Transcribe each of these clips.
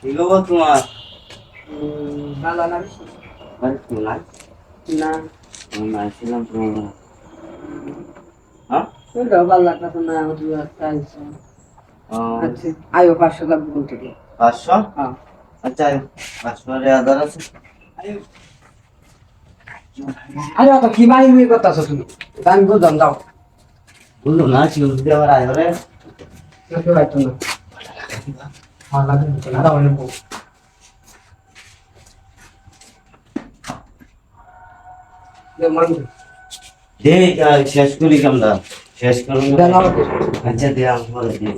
কি খবর তোমার? ভালো না বাড়ি তো নাই না। আমি আসছিলাম তোমার হ্যাঁ? ভালো লাগতেছে না চাইছে ও, আচ্ছা আয়ো পাঁচশো লাগবে থেকে পাঁচশো? হ্যাঁ। আচ্ছা পাঁচশো আধার আছে। আরে অত কি মারি মুই করতেছো তুমি আমি বুঝলাম যাও বললো না চিউল দিয়ে আবার আয় হলে কেউ হয়তো না ভালো লাগে না দাও নেবো দে আহ, শেষ করি আমরা শেষ করুন দেন আমাকে। আচ্ছা দে আমি পরে দিই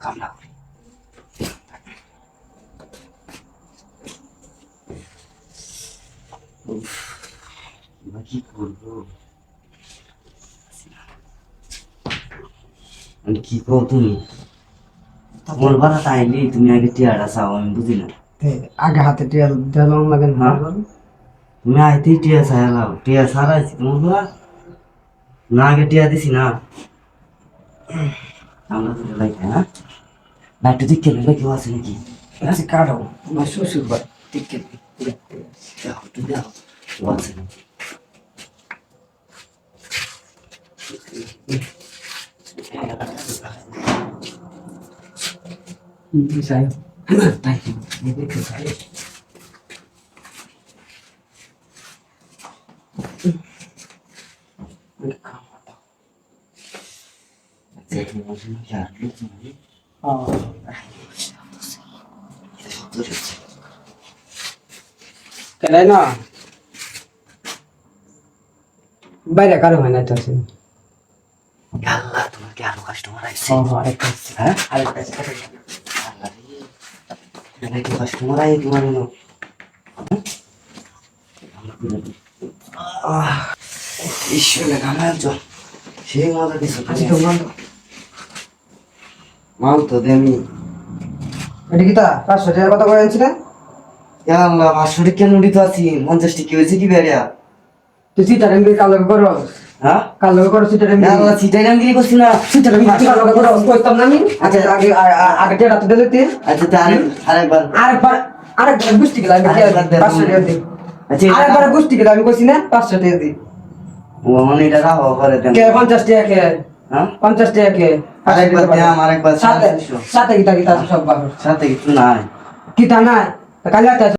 কামনা করি কি করব? কি কও তুমি? তোমার ভাড়া তাইনি তুমি আগে টিয়াটা চাও আমি বুঝি না। আগে হাতে টিয়ার দিলাম লাগে না তুমি আইতেই টিয়া চাইলাও টিয়া সারাইছি তোমার না আগে টিয়া দিছি না। আমরা তো লাগে হ্যাঁ? না একটু দিক কেন কেউ আছে নাকি? আচ্ছা কাটো। শ্বশুর বাড়ি ঠিক 不要，不要，我走。嗯嗯，哎呀，干啥去？你去啥呀？哎，你别去啥。嗯，你看不到。再给我弄点绿的。哎，你再喝多点酒。কেন না বাইরে কারো হয় না তো আছে আল্লাহ তোমার কি আরো কাস্টমার আইছে আরেকটা হ্যাঁ আরেকটা আল্লাহ রে এটা কি কাস্টমার আই তোমার নো ঈশ্বরে গানা জল সেই মজা দিছো আচ্ছা তো মাল মাল তো দেমি এটা কি তা পাঁচশো টাকার কথা বলে আনছি না আল্লাহ পাঁচশো কেন উড়িত আছি? পঞ্চাশ টিকি হয়েছে কি তুই কালো করো হ্যাঁ? কালো করো আল্লাহ করছি না। সিটার এমবি কালো করো কইতাম না আমি। আচ্ছা আগে আগে দিতে আচ্ছা তা আরেক আরেকবার। আরেকবার আরেকবার গুষ্টি গেলে আমি আরেকবার দেন। পাঁচশো টাকা দিই। আচ্ছা আরেকবার গুষ্টি গেলে আমি কইছি না পাঁচশো টাকা দিই। ও মানে এটা রাখো করে দেন। কে পঞ্চাশ টাকা কে? হ্যাঁ? পঞ্চাশ টাকা কে? আরেকবার দিয়াম আরেকবার সাথে সাথে কিতা কিতা সব বাবু সাথে কিছু নাই। কিতা নাই?